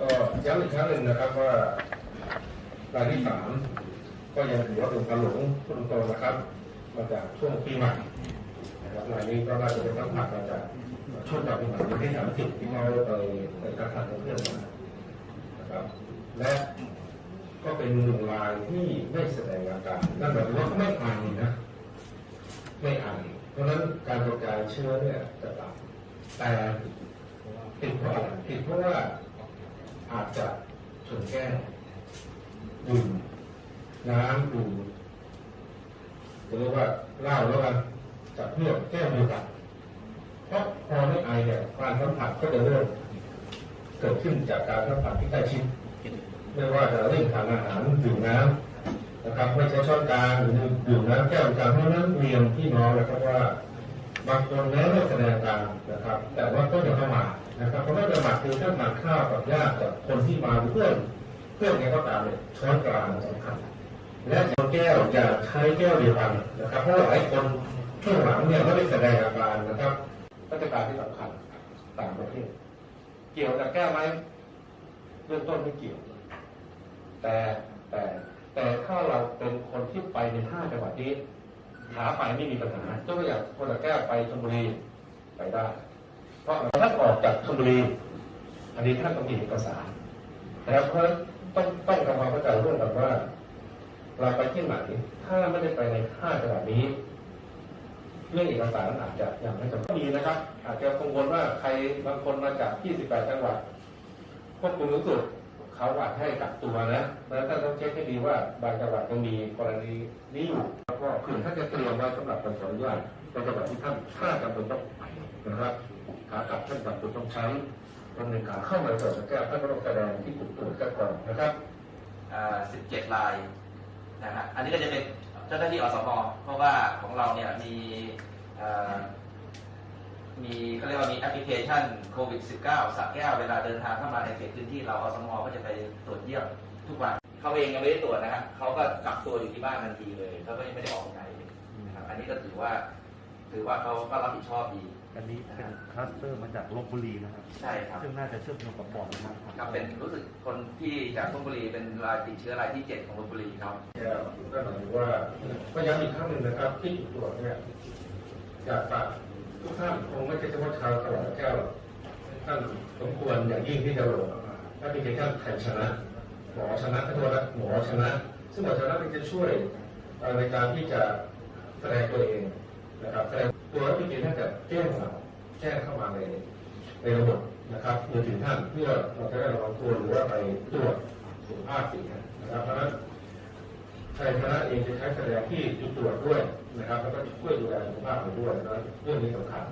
ก็ย้ำอีกครั้งหนึ่งนะครับว่ารายที่สามก็ยังถือว่าเป็นการหลงพูดตรงๆนะครับ มาจากช่วงปีใหม่นะครับรายนี้ก็น่าจะเป็นสัมผัสมาจากช่วงจากปีใหม่ที่สามสิบที่เราไปไปทักทายเพื่อนมานะครับ และก็เป็นหนึ่งรายที่ไม่แสดงอาการนั่นหมายถึงว่าไม่ไอนะไม่ไอเพราะฉะนั้นการกระจายเชื้อเนี่ยจะต่ำแต่ติดเพราะอะไรติดเพราะว่า อาจจะชนแก้วดื่มน้ำดื่มจะเรียกว่าเหล้าแล้วกันจากเพื่อแก้วเดียวกันเพราะพอไม่ไอเนี่ยการสัมผัสก็จะเริ่มเกิดขึ้นจากการสัมผัสที่ใกล้ชิดไม่ว่าจะเร่งทานอาหารดื่มน้ำนะครับไม่ใช้ช้อนกลางหรือดื่มน้ำแก้วกลางเพราะฉะนั้นเรียนพี่น้องนะครับว่า บางคนแม้ไม่แสดงการนะครับ แต่ว่าก็ยังประมาทนะครับเพราะว่าประมาทคือถ้ามาข้าวกับญาติกับคนที่มาเพื่อนเพื่อนไงก็ตามเนี่ยช้อนกลางสำคัญและแก้วอย่าใช้แก้วเดียวกันนะครับ เพราะว่าหลายคนช่วงหลังเนี่ยไม่ได้แสดงอาการนะครับมาตรการที่สำคัญต่างประเทศ เกี่ยวกับแก้วไหมเริ่มต้นไม่เกี่ยว แต่แต่แต่ถ้าเราเป็นคนที่ไปในห้าจังหวัดนี้ ขาไปไม่มีปัญหายกตัวอย่างคนละแก้วไปชลบุรีไปได้ เพราะท่าออกจากชลบุรีอันนี้ท่านต้องมีเอกสารนะครับเพราะต้องต้องทำความเข้าใจร่วมกันว่า เราไปที่ไหนถ้าไม่ได้ไปในห้าจังหวัดนี้ เรื่องเอกสารอาจจะยังไม่จำเป็นมีนะครับ อาจจะกังวลว่าใครบางคนมาจาก 28 จังหวัดควบคุมสูงสุด เขาอาจให้กักตัวนะเพราะฉะนั้าต้องเช็คให้ดีว่าบางจังหวัดยังมีกรณีนี้อยู่แล้วก็คือท่าจะเตรียมไว้สำหรับการขออนุญาตในจังหวัดที่ท่านถ้าจำเป็นต้องไปนะครับขากลับท่านจำเป็นต้องใช้ดำเนินกาเข้ามาตรวจแก้ท่านก็ต้องแสดงที่ถูกตรวจก่อนนะครับอ่า17รายนะฮะอันนี้ก็จะเป็นเจ้าหน้าที่อสมเพราะว่าของเราเนี่ยมีอ่า มีเขาเรียกว่ามีแอปพลิเคชันโควิด -19 สักแก้วเวลาเดินทางเข้ามาในเขตพื้นที่เราอสมก็จะไปตรวจเยี่ยมทุกวันเขาเองยังไม่ได้ตรวจนะฮะเขาก็กักตัวอยู่ที่บ้านทันทีเลยเขาก็ยังไม่ได้ออกไปไหนนะครับอันนี้ก็ถือว่า ถือว่าเขาก็รับผิดชอบดี อันนี้เป็นคลัสเตอร์มาจากลบบุรีนะครับใช่ครับ ซึ่งน่าจะเชื่อมโยงกับบ่อนนะครับครับเป็นรู้สึกคนที่จากลบบุรีเป็นรายติดเชื้อรายที่เจ็ดของลบบุรีครับแก้วก็หมายถึงว่าก็ย้ำอีกครั้งหนึ่งนะครับที่จุดตรวจเนี่ยอยากฝาก ทุกท่านคงไม่ใช่เฉพาะชาวตลาดแก้วท่านสมควรอย่างยิ่งที่จะหลดแอปพลิเคชันไทยชนะหมอชนะขอโทษนะหมอชนะ ซึ่งหมอชนะมันจะช่วยในการที่จะแสดงตัวเองนะครับแสดงตัวแอปพลิเคชันจะแจ้งเราแจ้งเข้ามาในในระบบนะครับมือถือท่านเพื่อเราจะได้ระวังตัวหรือว่าไปตรวจสุขภาพสินะครับเพราะฉะนั้น ไทยคณะเองจะใช้แสดงที่ตรวจด้วยนะครับ แล้วก็ช่วยดูแลสุขภาพไปด้วยนะเรื่องนี้สำคัญ